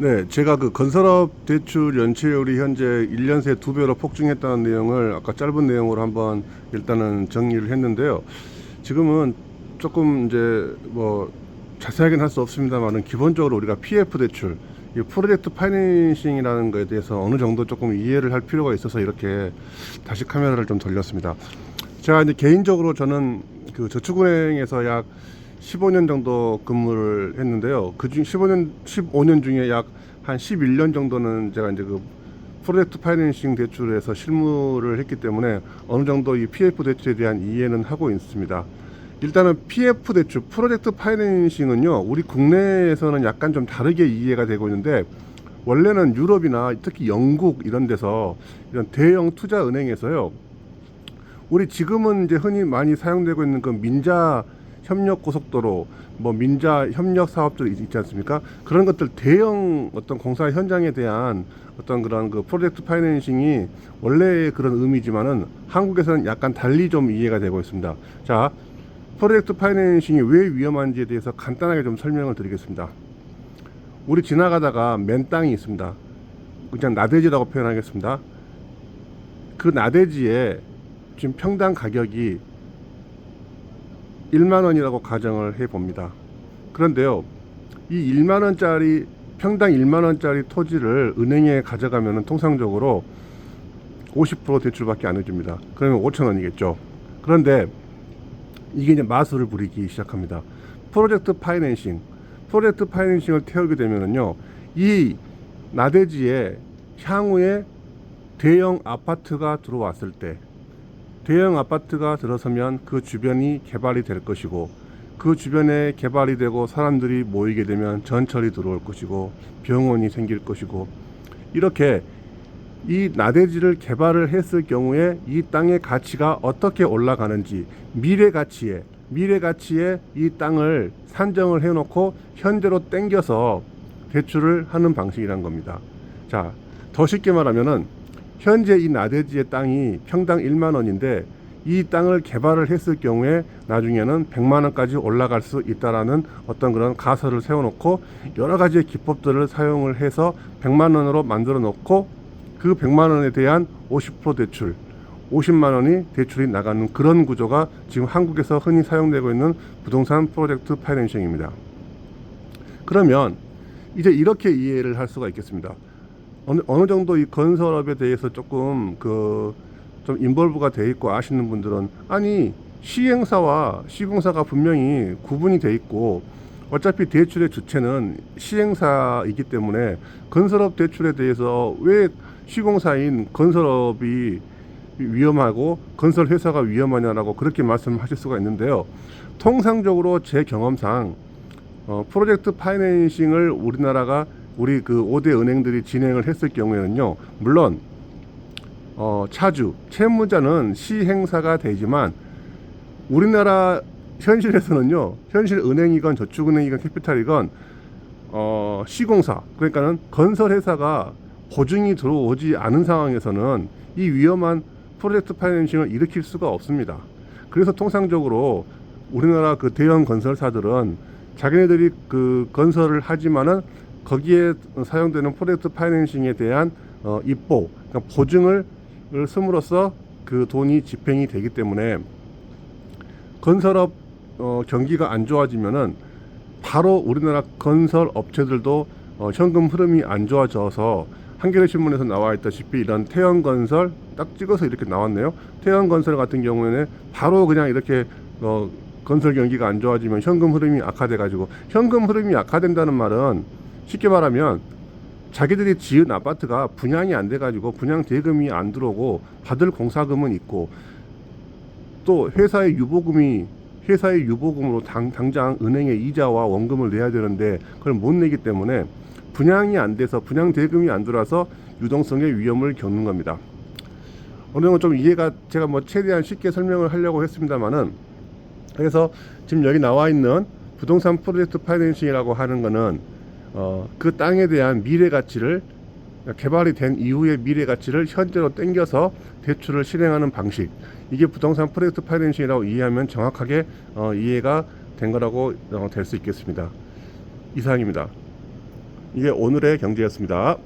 네, 제가 그 건설업 대출 연체율이 현재 1년 새 두 배로 폭증했다는 내용을 아까 짧은 내용으로 한번 일단은 정리를 했는데요. 지금은 조금 이제 뭐 자세하게는 할 수 없습니다만은 기본적으로 우리가 PF 대출, 이 프로젝트 파이낸싱이라는 거에 대해서 어느 정도 조금 이해를 할 필요가 있어서 이렇게 다시 카메라를 좀 돌렸습니다. 제가 이제 개인적으로 저는 그 저축은행에서 약 15년 정도 근무를 했는데요. 그중 15년 15년 중에 약 한 11년 정도는 제가 이제 그 프로젝트 파이낸싱 대출에서 실무를 했기 때문에 어느 정도 이 PF 대출에 대한 이해는 하고 있습니다. 일단은 PF 대출, 프로젝트 파이낸싱은요, 우리 국내에서는 약간 좀 다르게 이해가 되고 있는데, 원래는 유럽이나 특히 영국 이런 데서 이런 대형 투자 은행에서요, 우리 지금은 이제 흔히 많이 사용되고 있는 그 민자 협력 고속도로, 뭐 민자 협력 사업들 있- 있지 않습니까? 그런 것들 대형 어떤 공사 현장에 대한 어떤 그런 그 프로젝트 파이낸싱이 원래의 그런 의미지만은 한국에서는 약간 달리 좀 이해가 되고 있습니다. 자, 프로젝트 파이낸싱이 왜 위험한지에 대해서 간단하게 좀 설명을 드리겠습니다. 우리 지나가다가 맨 땅이 있습니다. 그냥 나대지라고 표현하겠습니다. 그 나대지에 지금 평당 가격이 1만 원이라고 가정을 해 봅니다. 그런데요, 이 1만 원짜리 평당 1만 원짜리 토지를 은행에 가져가면은 통상적으로 50% 대출밖에 안 해줍니다. 그러면 5천 원이겠죠. 그런데 이게 이제 마술을 부리기 시작합니다. 프로젝트 파이낸싱, 프로젝트 파이낸싱을 태우게 되면은요, 이 나대지에 향후에 대형 아파트가 들어왔을 때, 대형 아파트가 들어서면 그 주변이 개발이 될 것이고, 그 주변에 개발이 되고 사람들이 모이게 되면 전철이 들어올 것이고, 병원이 생길 것이고, 이렇게 이 나대지를 개발을 했을 경우에 이 땅의 가치가 어떻게 올라가는지 미래 가치에 미래 가치에 이 땅을 산정을 해놓고 현재로 땡겨서 대출을 하는 방식이란 겁니다. 자, 더 쉽게 말하면은 현재 이 나대지의 땅이 평당 1만 원인데 이 땅을 개발을 했을 경우에 나중에는 100만 원까지 올라갈 수 있다라는 어떤 그런 가설을 세워놓고 여러 가지의 기법들을 사용을 해서 100만 원으로 만들어 놓고 그 100만 원에 대한 50% 대출, 50만 원이 대출이 나가는 그런 구조가 지금 한국에서 흔히 사용되고 있는 부동산 프로젝트 파이낸싱입니다. 그러면 이제 이렇게 이해를 할 수가 있겠습니다. 어느, 어느 정도 이 건설업에 대해서 조금 그 좀 인볼브가 돼 있고 아시는 분들은 아니 시행사와 시공사가 분명히 구분이 돼 있고 어차피 대출의 주체는 시행사이기 때문에 건설업 대출에 대해서 왜 시공사인 건설업이 위험하고 건설 회사가 위험하냐라고 그렇게 말씀하실 수가 있는데요. 통상적으로 제 경험상 어, 프로젝트 파이낸싱을 우리나라가 우리 그 5대 은행들이 진행을 했을 경우에는요. 물론 어, 차주, 채무자는 시행사가 되지만 우리나라 현실에서는요. 현실 은행이건 저축은행이건 캐피탈이건 어, 시공사 그러니까는 건설 회사가 보증이 들어오지 않은 상황에서는 이 위험한 프로젝트 파이낸싱을 일으킬 수가 없습니다. 그래서 통상적으로 우리나라 그 대형 건설사들은 자기네들이 그 건설을 하지만은 거기에 사용되는 프로젝트 파이낸싱에 대한 어, 입보, 그러니까 보증을 쓰므로써 그 돈이 집행이 되기 때문에 건설업 어, 경기가 안 좋아지면은 바로 우리나라 건설 업체들도 어, 현금 흐름이 안 좋아져서 한겨레 신문에서 나와 있다시피 이런 태형 건설 딱 찍어서 이렇게 나왔네요. 태형 건설 같은 경우에는 바로 그냥 이렇게 어, 건설 경기가 안 좋아지면 현금 흐름이 악화돼 가지고 현금 흐름이 악화된다는 말은 쉽게 말하면 자기들이 지은 아파트가 분양이 안 돼 가지고 분양 대금이 안 들어오고 받을 공사금은 있고 또 회사의 유보금이 회사의 유보금으로 당, 당장 은행에 이자와 원금을 내야 되는데 그걸 못 내기 때문에 분양이 안 돼서 분양 대금이 안 들어와서 유동성의 위험을 겪는 겁니다. 어느 정도 좀 이해가 제가 뭐 최대한 쉽게 설명을 하려고 했습니다만은 그래서 지금 여기 나와 있는 부동산 프로젝트 파이낸싱이라고 하는 거는 어, 그 땅에 대한 미래 가치를 개발이 된 이후의 미래 가치를 현재로 땡겨서 대출을 실행하는 방식 이게 부동산 프로젝트 파이낸싱이라고 이해하면 정확하게 어, 이해가 된 거라고 어, 될 수 있겠습니다. 이상입니다. 이게 오늘의 경제였습니다.